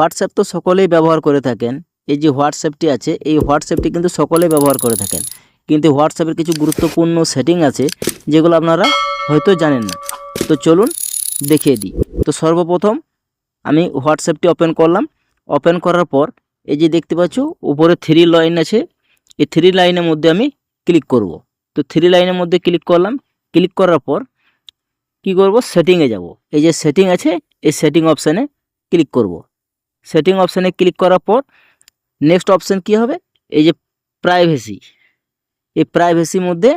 WhatsApp তো সকলেই ব্যবহার করে থাকেন। এই যে হোয়াটসঅ্যাপটি আছে, এই হোয়াটসঅ্যাপটি কিন্তু সকলেই ব্যবহার করে থাকেন। কিন্তু হোয়াটসঅ্যাপের কিছু গুরুত্বপূর্ণ সেটিং আছে, যেগুলো আপনারা হয়তো জানেন না। তো চলুন দেখিয়ে দিই। তো সর্বপ্রথম আমি হোয়াটসঅ্যাপটি ওপেন করলাম। ওপেন করার পর এই যে দেখতে পাচ্ছ, উপরে থ্রি লাইন আছে। এই থ্রি লাইনের মধ্যে আমি ক্লিক করব। তো থ্রি লাইনের মধ্যে ক্লিক করলাম। ক্লিক করার পর কি করব? সেটিংয়ে যাব। এই যে সেটিং আছে, এই সেটিং অপশানে ক্লিক করব। সেটিং অপশানে ক্লিক করার পর নেক্সট অপশান কি হবে? এই যে প্রাইভেসি এই প্রাইভেসির মধ্যে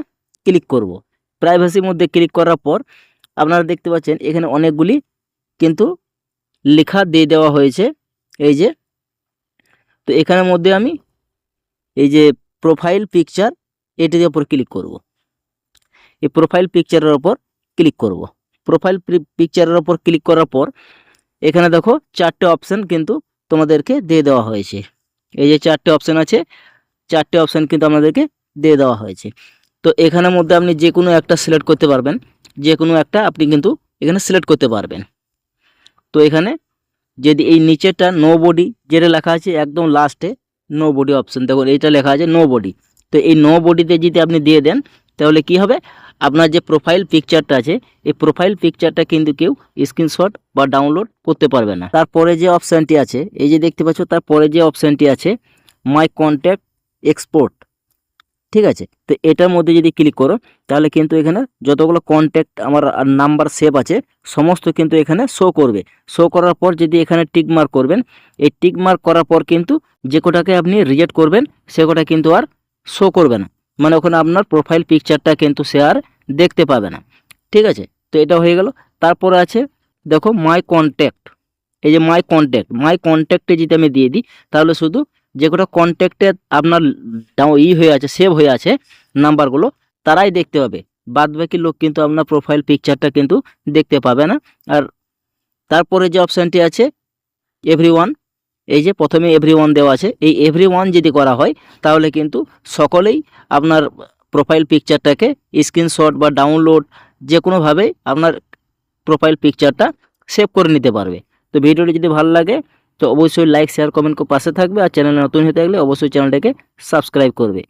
ক্লিক করব। প্রাইভেসির মধ্যে ক্লিক করার পর আপনারা দেখতে পাচ্ছেন এখানে অনেকগুলি কিন্তু লেখা দিয়ে দেওয়া হয়েছে। এই যে, তো এখানের মধ্যে আমি এই যে প্রোফাইল পিকচার এটির ওপর ক্লিক করব। এই প্রোফাইল পিকচারের ওপর ক্লিক করব। প্রোফাইল পিকচারের ওপর ক্লিক করার পর এখানে দেখো চারটে অপশান কিন্তু তোমাদেরকে দিয়ে দেওয়া হয়েছে। এই যে চারটে অপশান আছে, চারটে অপশান কিন্তু আমাদেরকে দিয়ে দেওয়া হয়েছে। তো এখানের মধ্যে আপনি যে কোনো একটা সিলেক্ট করতে পারবেন যে কোনো একটা আপনি কিন্তু এখানে সিলেক্ট করতে পারবেন। তো এখানে যদি এই নিচেরটা নো বডি যেটা লেখা আছে একদম লাস্টে নো বডি অপশান দেখুন এইটা লেখা আছে নো বডি তো এই নো বডিতে যদি আপনি দিয়ে দেন তাহলে কি হবে? আপনার যে প্রোফাইল পিকচারটা আছে, এই প্রোফাইল পিকচারটা কিন্তু কেউ স্ক্রিনশট বা ডাউনলোড করতে পারবে না। তারপরে যে অপশানটি আছে, এই যে দেখতে পাচ্ছ, তারপরে যে অপশানটি আছে মাই কন্ট্যাক্ট এক্সপোর্ট ঠিক আছে? তো এটার মধ্যে যদি ক্লিক করো, তাহলে কিন্তু এখানে যতগুলো কন্ট্যাক্ট আমার নাম্বার সেভ আছে, সমস্ত কিন্তু এখানে শো করবে। শো করার পর যদি এখানে টিক মার্ক করবেন, এই টিক মার্ক করার পর কিন্তু যে কোটাকে আপনি রিজেক্ট করবেন, সে কোটা কিন্তু আর শো করবে না। মানে ওখানে আপনার প্রোফাইল পিকচারটা কিন্তু আর দেখতে পাবে না। ঠিক আছে? তো এটা হয়ে গেল। তারপরে আছে, দেখো মাই কন্ট্যাক্ট এই যে মাই কন্ট্যাক্ট মাই কন্ট্যাক্টে যদি আমি দিয়ে দিই, তাহলে শুধু যে কটা কন্ট্যাক্টে আপনার ই হয়ে আছে সেভ হয়ে আছে নাম্বারগুলো তারাই দেখতে পাবে। বাদ বাকি লোক কিন্তু আপনার প্রোফাইল পিকচারটা কিন্তু দেখতে পাবে না। আর তারপরে যে অপশানটি আছে এভরি এই যে প্রথমে এভরি ওয়ান দেওয়া আছে, এই এভরি ওয়ান যদি করা হয়, তাহলে কিন্তু সকলেই আপনার প্রোফাইল পিকচারটাকে স্ক্রিনশট বা ডাউনলোড যে কোনোভাবেই আপনার প্রোফাইল পিকচারটা সেভ করে নিতে পারবে। তো ভিডিওটি যদি ভালো লাগে, তো অবশ্যই লাইক শেয়ার কমেন্ট পাশে থাকবে আর চ্যানেলে নতুন হয়ে থাকলে অবশ্যই চ্যানেলটাকে সাবস্ক্রাইব করবে।